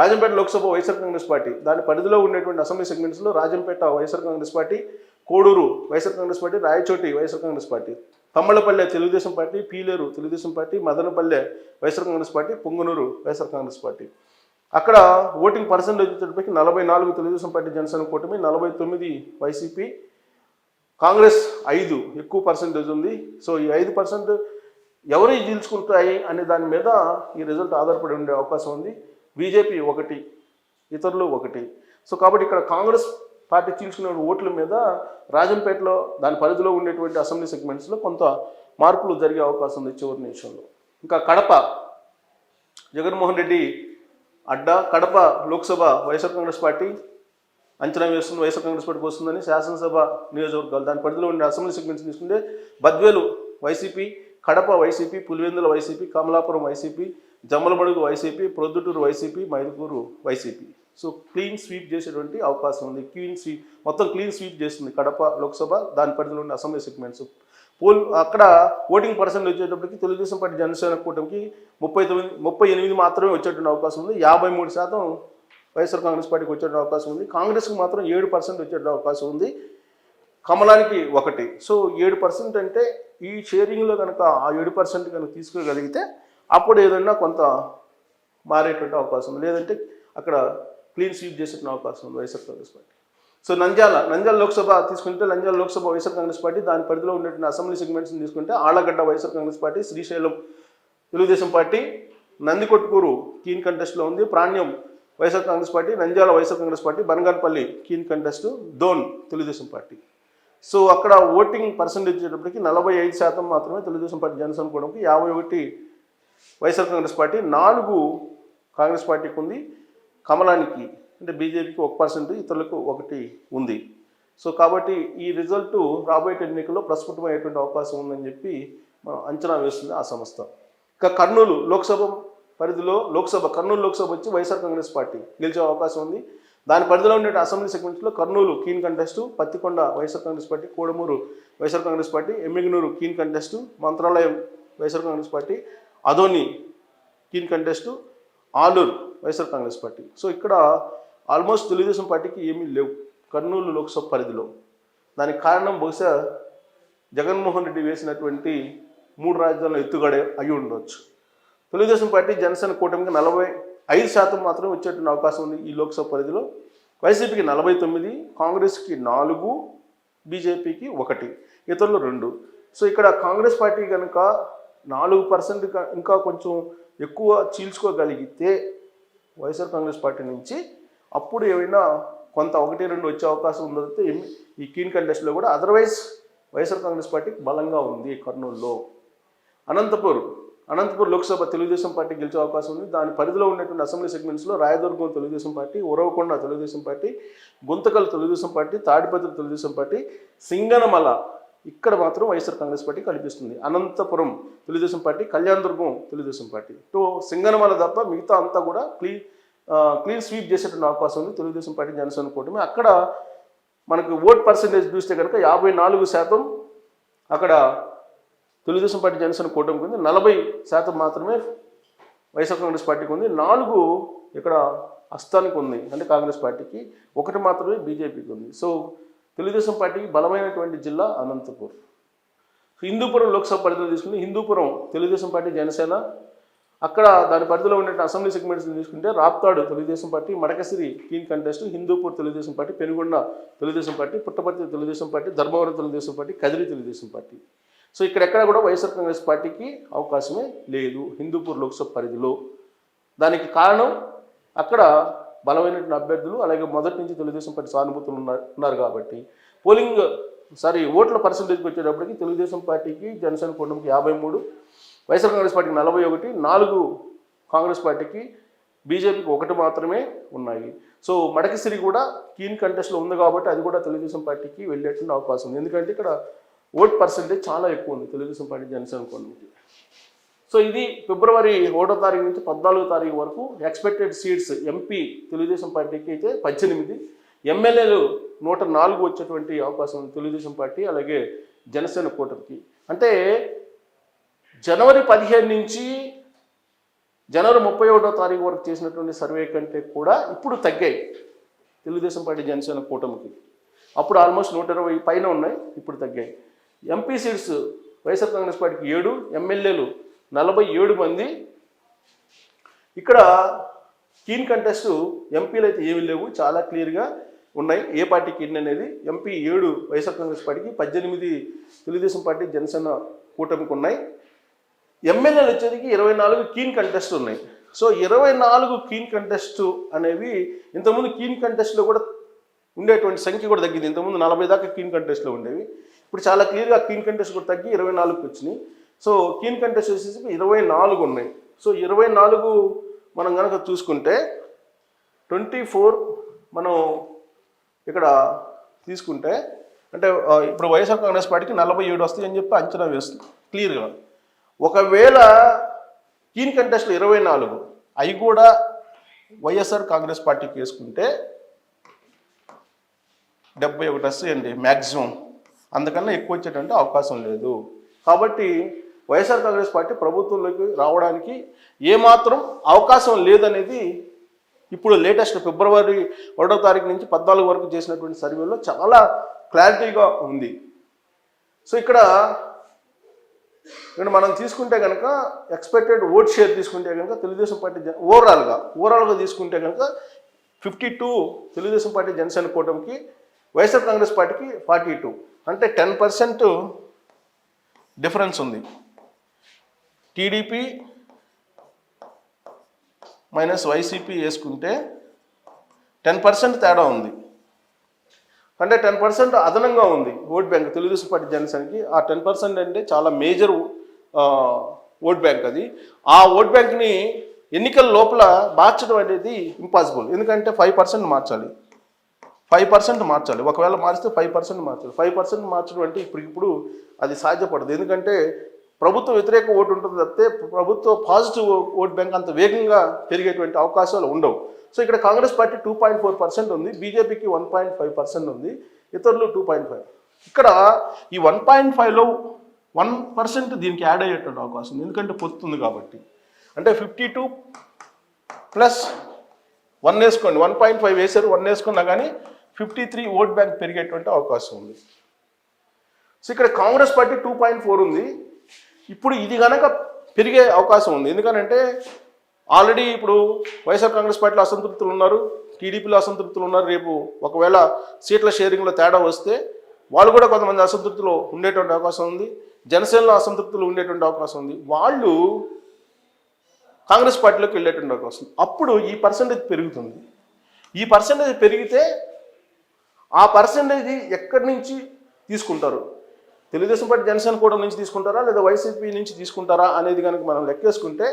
Rajampet Lok Sabha YSR Congress party దాని పరిధిలో ఉండేటువంటి assembly సెగ్మెంట్స్లో Rajampet YSR Congress party Koduru YSR Congress party Rayachoti YSR Congress party Tammallapalle Telugu Desam party Piler Telugu Desam party Madanapalle YSR Congress party Ponganur YSR Congress party. అక్కడ voting percentage వచ్చేటప్పటికి నలభై నాలుగు Telugu Desam party Janasena కూటమి నలభై తొమ్మిది YCP Congress ఐదు ఎక్కువ percentage ఉంది. సో ఈ ఐదు పర్సెంట్ ఎవరు గెలుచుకుంటాయి అనే దాని మీద ఈ రిజల్ట్ ఆధారపడి ఉండే అవకాశం ఉంది. బీజేపీ ఒకటి ఇతరులు ఒకటి. సో కాబట్టి ఇక్కడ కాంగ్రెస్ పార్టీ చీల్చుకునే ఓట్ల మీద రాజంపేటలో దాని పరిధిలో ఉండేటువంటి అసెంబ్లీ సెగ్మెంట్స్లో కొంత మార్పులు జరిగే అవకాశం ఉంది చివరి నిమిషంలో. ఇంకా కడప జగన్మోహన్ రెడ్డి అడ్డా Kadapa Lok Sabha YSR Congress party అంచనా వేస్తుంది వైఎస్ఆర్ కాంగ్రెస్ పార్టీకి వస్తుందని శాసనసభ నియోజకవర్గాలు దాని పరిధిలో ఉండే అసెంబ్లీ సెగ్మెంట్స్ తీసుకుంటే Badvel YCP Kadapa YCP Pulivendula YCP Kamalapuram YCP Jammalamadugu YCP Proddatur YCP Mydukur YCP. So clean sweep చేసేటువంటి అవకాశం ఉంది. క్లీన్ స్వీప్ మొత్తం క్లీన్ స్వీప్ చేస్తుంది కడప లోక్సభ దాని పరిధిలో ఉన్న అసెంబ్లీ సెగ్మెంట్స్. పోల్ అక్కడ ఓటింగ్ పర్సెంట్ వచ్చేటప్పటికి తెలుగుదేశం పార్టీ జనసేన కూటమికి ముప్పై తొమ్మిది ముప్పై ఎనిమిది మాత్రమే వచ్చేటువంటి అవకాశం ఉంది. యాభై మూడు శాతం వైఎస్ఆర్ కాంగ్రెస్ పార్టీకి వచ్చేటువంటి అవకాశం ఉంది. కాంగ్రెస్కి మాత్రం ఏడు పర్సెంట్ వచ్చేటువంటి అవకాశం ఉంది. కమలానికి ఒకటి. సో ఏడు పర్సెంట్ అంటే ఈ షేరింగ్లో కనుక ఆ ఏడు పర్సెంట్ కనుక తీసుకోగలిగితే అప్పుడు ఏదైనా కొంత మారేటువంటి అవకాశం లేదంటే అక్కడ క్లీన్ స్వీప్ చేసిన అవకాశం ఉంది YSR Congress party. So Nandyal Nandyal Lok Sabha తీసుకుంటే Nandyal Lok Sabha YSR Congress party దాని పరిధిలో ఉన్నటువంటి అసెంబ్లీ సెగ్మెంట్స్ని తీసుకుంటే Allagadda YSR Congress party Srisailam Telugu Desam party Nandikotkur keen కంటెస్ట్లో ఉంది. Panyam YSR Congress party Nandyal YSR Congress party Banaganapalle keen contest Dhone Telugu Desam party. So అక్కడ voting percentage వచ్చేటప్పటికి నలభై ఐదు శాతం మాత్రమే తెలుగుదేశం పార్టీ జనసేన కూడంకి యాభై ఒకటి వైఎస్ఆర్ కాంగ్రెస్ పార్టీ నాలుగు కాంగ్రెస్ పార్టీకి ఉంది. కమలానికి అంటే బీజేపీకి ఒక పర్సెంట్ ఇతరులకు ఒకటి ఉంది. సో కాబట్టి ఈ రిజల్ట్ రాబోయే ఎన్నికల్లో ప్రస్ఫుటమయ్యేటువంటి అవకాశం ఉందని చెప్పి మనం అంచనా వేస్తుంది ఆ సంస్థ. ఇక కర్నూలు లోక్సభ పరిధిలో లోక్సభ కర్నూలు లోక్సభ వచ్చి వైఎస్ఆర్ కాంగ్రెస్ పార్టీ గెలిచే అవకాశం ఉంది. దాని పరిధిలో ఉండే assembly సెగ్మెంట్స్లో Kurnool keen contest Pattikonda YSR Congress party Kodumur YSR Congress party Yemmiganur keen contest Mantralayam YSR Congress party Adoni keen contest Alur YSR Congress party. So ఇక్కడ ఆల్మోస్ట్ తెలుగుదేశం పార్టీకి ఏమీ లేవు. కర్నూలు లోక్సభ పరిధిలో. దానికి కారణం బహుశా జగన్మోహన్ రెడ్డి వేసినటువంటి మూడు రాజధానుల ఎత్తుగడే అయి ఉండవచ్చు తెలుగుదేశం పార్టీ జనసేన కూటమికి నలభై ఐదు శాతం మాత్రమే వచ్చేటువంటి అవకాశం ఉంది ఈ లోక్సభ పరిధిలో. వైసీపీకి నలభై తొమ్మిది కాంగ్రెస్కి నాలుగు బీజేపీకి ఒకటి ఇతరులు రెండు. సో ఇక్కడ కాంగ్రెస్ పార్టీ కనుక నాలుగు పర్సెంట్ ఇంకా కొంచెం ఎక్కువ చీల్చుకోగలిగితే వైఎస్ఆర్ కాంగ్రెస్ పార్టీ నుంచి అప్పుడు ఏమైనా కొంత ఒకటి రెండు వచ్చే అవకాశం ఉందంటే ఈ కీన్ కంటెస్ట్లో కూడా అదర్వైజ్ వైఎస్ఆర్ కాంగ్రెస్ పార్టీ బలంగా ఉంది కర్నూలులో. అనంతపూర్ అనంతపూర్ లోక్సభ తెలుగుదేశం పార్టీ గెలిచే అవకాశం ఉంది. దాని పరిధిలో ఉన్నటువంటి assembly సెగ్మెంట్స్లో Rayadurg Telugu Desam party Uravakonda Telugu Desam party Guntakal Telugu Desam party Tadipatri Telugu Desam party Singanamala ఇక్కడ మాత్రం వైఎస్ఆర్ కాంగ్రెస్ పార్టీ కనిపిస్తుంది. Anantapuram Telugu Desam party Kalyandurg Telugu Desam party. తో సింగనమల తప్ప మిగతా అంతా కూడా క్లీ క్లీన్ స్వీప్ చేసేటువంటి అవకాశం ఉంది తెలుగుదేశం పార్టీ జనసేన కూటమి. అక్కడ మనకు ఓట్ పర్సంటేజ్ చూస్తే కనుక యాభై నాలుగు శాతం అక్కడ తెలుగుదేశం పార్టీ జనసేన కూటమికి ఉంది. నలభై శాతం మాత్రమే వైఎస్ఆర్ కాంగ్రెస్ పార్టీకి ఉంది. నాలుగు ఇక్కడ అస్తానికి ఉంది అంటే కాంగ్రెస్ పార్టీకి. ఒకటి మాత్రమే బీజేపీకి ఉంది. సో తెలుగుదేశం పార్టీకి బలమైనటువంటి జిల్లా అనంతపూర్. హిందూపురం లోక్సభ పరిధిలో తీసుకుంటే హిందూపురం తెలుగుదేశం పార్టీ జనసేన. అక్కడ దాని పరిధిలో ఉండే అసెంబ్లీ సెగ్మెంట్స్ తీసుకుంటే Raptadu Telugu Desam party Madakasira keen contest Hindupur Telugu Desam party Penukonda Telugu Desam party Puttaparthi Telugu Desam party Dharmavaram Telugu Desam party Kadiri Telugu Desam party. So ఇక్కడెక్కడ కూడా వైఎస్ఆర్ కాంగ్రెస్ పార్టీకి అవకాశమే లేదు హిందూపూర్ లోక్సభ పరిధిలో. దానికి కారణం అక్కడ బలమైనటువంటి అభ్యర్థులు అలాగే మొదటి నుంచి తెలుగుదేశం పార్టీ సానుభూతులు ఉన్నారు కాబట్టి పోలింగ్ సారీ ఓట్ల పర్సంటేజ్కి వచ్చేటప్పటికి తెలుగుదేశం పార్టీకి జనసేన కూటమికి యాభై మూడు వైఎస్ఆర్ కాంగ్రెస్ పార్టీకి నలభై ఒకటి నాలుగు కాంగ్రెస్ పార్టీకి బీజేపీకి ఒకటి మాత్రమే ఉన్నాయి. సో మడకసిరి కూడా కీన్ కంటెస్ట్లో ఉంది కాబట్టి అది కూడా తెలుగుదేశం పార్టీకి వెళ్ళేటువంటి అవకాశం ఉంది. ఎందుకంటే ఇక్కడ ఓట్ పర్సంటేజ్ చాలా ఎక్కువ ఉంది తెలుగుదేశం పార్టీ జనసేన కూటమికి. సో ఇది ఫిబ్రవరి ఒకటో తారీఖు నుంచి పద్నాలుగో తారీఖు వరకు ఎక్స్పెక్టెడ్ సీట్స్ ఎంపీ తెలుగుదేశం పార్టీకి అయితే పద్దెనిమిది ఎమ్మెల్యేలు నూట నాలుగు వచ్చేటువంటి అవకాశం ఉంది తెలుగుదేశం పార్టీ అలాగే జనసేన కూటమికి. అంటే జనవరి పదిహేను నుంచి జనవరి ముప్పై ఒకటో తారీఖు వరకు చేసినటువంటి సర్వే కంటే కూడా ఇప్పుడు తగ్గాయి తెలుగుదేశం పార్టీ జనసేన కూటమికి. అప్పుడు ఆల్మోస్ట్ నూట ఇరవై పైన ఉన్నాయి ఇప్పుడు తగ్గాయి. ఎంపీ సీట్స్ వైఎస్ఆర్ కాంగ్రెస్ పార్టీకి ఏడు ఎమ్మెల్యేలు నలభై ఏడు మంది. ఇక్కడ కీన్ కంటెస్ట్ ఎంపీలు అయితే ఏమీ లేవు చాలా క్లియర్గా ఉన్నాయి. ఏ పార్టీ కీన్ అనేది ఎంపీ ఏడు వైఎస్ఆర్ కాంగ్రెస్ పార్టీకి పద్దెనిమిది తెలుగుదేశం పార్టీ జనసేన కూటమికి ఉన్నాయి. ఎమ్మెల్యేలు వచ్చేదికి ఇరవై నాలుగు కీన్ కంటెస్ట్ ఉన్నాయి. సో ఇరవై నాలుగు కీన్ కంటెస్ట్ అనేవి ఇంతకుముందు కీన్ కంటెస్ట్లో కూడా ఉండేటువంటి సంఖ్య కూడా తగ్గింది. ఇంతకుముందు నలభై దాకా కీన్ కంటెస్ట్లో ఉండేవి. ఇప్పుడు చాలా క్లియర్గా కీన్ కంటెస్ట్ కూడా తగ్గి ఇరవై నాలుగుకి వచ్చినాయి. సో కీన్ కంటెస్ట్ వచ్చేసి ఇరవై నాలుగు ఉన్నాయి. సో ఇరవై నాలుగు మనం కనుక చూసుకుంటే ట్వంటీ ఫోర్ మనం ఇక్కడ తీసుకుంటే అంటే ఇప్పుడు వైఎస్ఆర్ కాంగ్రెస్ పార్టీకి నలభై ఏడు వస్తాయి అని చెప్పి అంచనా వేస్తుంది. క్లియర్గా ఒకవేళ కీన్ కంటెస్ట్లు ఇరవై నాలుగు అవి కూడా వైఎస్ఆర్ కాంగ్రెస్ పార్టీకి వేసుకుంటే డెబ్బై ఒకటి వస్తాయండి మ్యాక్సిమం అందుకన్నా ఎక్కువ వచ్చేటంటే అవకాశం లేదు. కాబట్టి వైఎస్ఆర్ కాంగ్రెస్ పార్టీ ప్రభుత్వంలోకి రావడానికి ఏమాత్రం అవకాశం లేదనేది ఇప్పుడు లేటెస్ట్ ఫిబ్రవరి ఒకటో తారీఖు నుంచి పద్నాలుగు వరకు చేసినటువంటి సర్వేలో చాలా క్లారిటీగా ఉంది. సో ఇక్కడ ఇక్కడ మనం తీసుకుంటే కనుక ఎక్స్పెక్టెడ్ ఓట్ షేర్ తీసుకుంటే కనుక తెలుగుదేశం పార్టీ జన- ఓవరాల్గా ఓవరాల్గా తీసుకుంటే కనుక fifty two Telugu Desam party Janasena కూటమికి వైఎస్ఆర్ కాంగ్రెస్ పార్టీకి ఫార్టీ టూ. అంటే టెన్ పర్సెంట్ డిఫరెన్స్ ఉంది. టీడీపీ మైనస్ వైసీపీ వేసుకుంటే టెన్ పర్సెంట్ తేడా ఉంది. అంటే టెన్ పర్సెంట్ అదనంగా ఉంది ఓట్ బ్యాంక్. తెలుగుదేశం పార్టీ జనసేనకి ఆ టెన్ పర్సెంట్ అంటే చాలా మేజర్ ఓట్ బ్యాంక్ అది. ఆ ఓట్ బ్యాంక్ని ఎన్నికల లోపల మార్చడం అనేది ఇంపాసిబుల్ ఎందుకంటే ఫైవ్ పర్సెంట్ మార్చాలి. ఫైవ్ పర్సెంట్ మార్చాలి. ఒకవేళ మారిస్తే ఫైవ్ పర్సెంట్ మార్చాలి. ఫైవ్ పర్సెంట్ మార్చడం అంటే ఇప్పుడు ఇప్పుడు అది సాధ్యపడదు. ఎందుకంటే ప్రభుత్వ వ్యతిరేక ఓటు ఉంటుంది తప్పితే ప్రభుత్వ పాజిటివ్ ఓట్ బ్యాంక్ అంత వేగంగా పెరిగేటువంటి అవకాశాలు ఉండవు. సో ఇక్కడ Congress party two point four percent ఉంది బీజేపీకి వన్ పాయింట్ ఫైవ్ పర్సెంట్ ఉంది ఇతరులు టూ పాయింట్ ఫైవ్. ఇక్కడ ఈ వన్ పాయింట్ ఫైవ్లో వన్ పర్సెంట్ దీనికి యాడ్ అయ్యేటువంటి అవకాశం ఉంది. ఎందుకంటే పొత్తుంది కాబట్టి. అంటే ఫిఫ్టీ టూ ప్లస్ వన్ వేసుకోండి వన్ పాయింట్ ఫైవ్ వేసారు వన్ వేసుకున్నా కానీ ఫిఫ్టీ త్రీ ఓట్ బ్యాంక్ పెరిగేటువంటి అవకాశం ఉంది. సో ఇక్కడ Congress party two point four ఉంది ఇప్పుడు ఇది కనుక పెరిగే అవకాశం ఉంది. ఎందుకనంటే ఆల్రెడీ ఇప్పుడు వైఎస్ఆర్ కాంగ్రెస్ పార్టీలో అసంతృప్తులు ఉన్నారు టీడీపీలో అసంతృప్తులు ఉన్నారు. రేపు ఒకవేళ సీట్ల షేరింగ్లో తేడా వస్తే వాళ్ళు కూడా కొంతమంది అసంతృప్తిలో ఉండేటువంటి అవకాశం ఉంది జనసేనలో అసంతృప్తులు ఉండేటువంటి అవకాశం ఉంది. వాళ్ళు కాంగ్రెస్ పార్టీలోకి వెళ్ళేటువంటి అవకాశం అప్పుడు ఈ పర్సంటేజ్ పెరుగుతుంది. ఈ పర్సంటేజ్ పెరిగితే ఆ పర్సంటేజ్ ఎక్కడి నుంచి తీసుకుంటారు? తెలుగుదేశం పార్టీ జనసేన కూడా నుంచి తీసుకుంటారా లేదా వైసీపీ నుంచి తీసుకుంటారా అనేది కనుక మనం లెక్కేసుకుంటే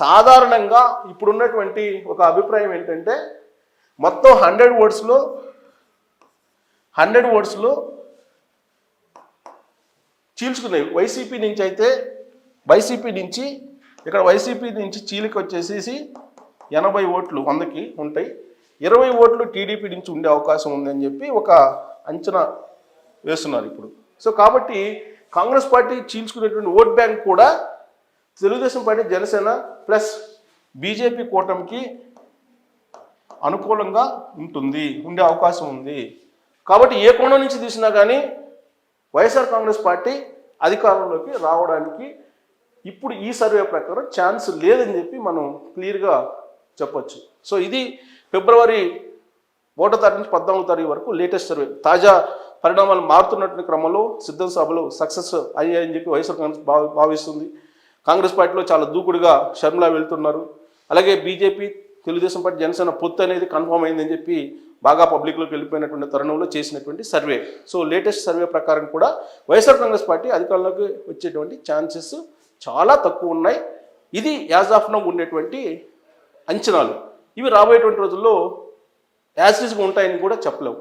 సాధారణంగా ఇప్పుడున్నటువంటి ఒక అభిప్రాయం ఏంటంటే మొత్తం హండ్రెడ్ వర్డ్స్లో హండ్రెడ్ వర్డ్స్లో చీల్చుకునేవి వైసీపీ నుంచి అయితే వైసీపీ నుంచి ఇక్కడ వైసీపీ నుంచి చీలిక వచ్చేసేసి ఎనభై ఓట్లు వందకి ఉంటాయి. ఇరవై ఓట్లు టీడీపీ నుంచి ఉండే అవకాశం ఉందని చెప్పి ఒక అంచనా వేస్తున్నారు ఇప్పుడు. సో కాబట్టి కాంగ్రెస్ పార్టీ చీల్చుకునేటువంటి ఓట్ బ్యాంక్ కూడా Telugu Desam party Janasena plus BJP కూటమికి అనుకూలంగా ఉంటుంది ఉండే అవకాశం ఉంది. కాబట్టి ఏ కోణం నుంచి తీసినా కానీ వైఎస్ఆర్ కాంగ్రెస్ పార్టీ అధికారంలోకి రావడానికి ఇప్పుడు ఈ సర్వే ప్రకారం ఛాన్స్ లేదని చెప్పి మనం క్లియర్గా చెప్పొచ్చు. సో ఇది ఫిబ్రవరి ఒకటో తారీఖు నుంచి పద్నాలుగో తారీఖు వరకు లేటెస్ట్ సర్వే. తాజా పరిణామాలు మారుతున్నటువంటి క్రమంలో సిద్ధం సభలు సక్సెస్ అయ్యాయని చెప్పి వైఎస్ఆర్ కాంగ్రెస్ భావిస్తుంది. కాంగ్రెస్ పార్టీలో చాలా దూకుడుగా షర్మిల వెళ్తున్నారు. అలాగే బీజేపీ తెలుగుదేశం పార్టీ జనసేన పొత్తు అనేది కన్ఫర్మ్ అయిందని చెప్పి బాగా పబ్లిక్లోకి వెళ్ళిపోయినటువంటి తరుణంలో చేసినటువంటి సర్వే. సో లేటెస్ట్ సర్వే ప్రకారం కూడా వైఎస్ఆర్ కాంగ్రెస్ పార్టీ అధికారంలోకి వచ్చేటువంటి ఛాన్సెస్ చాలా తక్కువ ఉన్నాయి. ఇది యాజ్ ఆఫ్ నౌ ఉండేటువంటి అంచనాలు. ఇవి రాబోయేటువంటి రోజుల్లో యాజ్ ఉంటాయని కూడా చెప్పలేవు.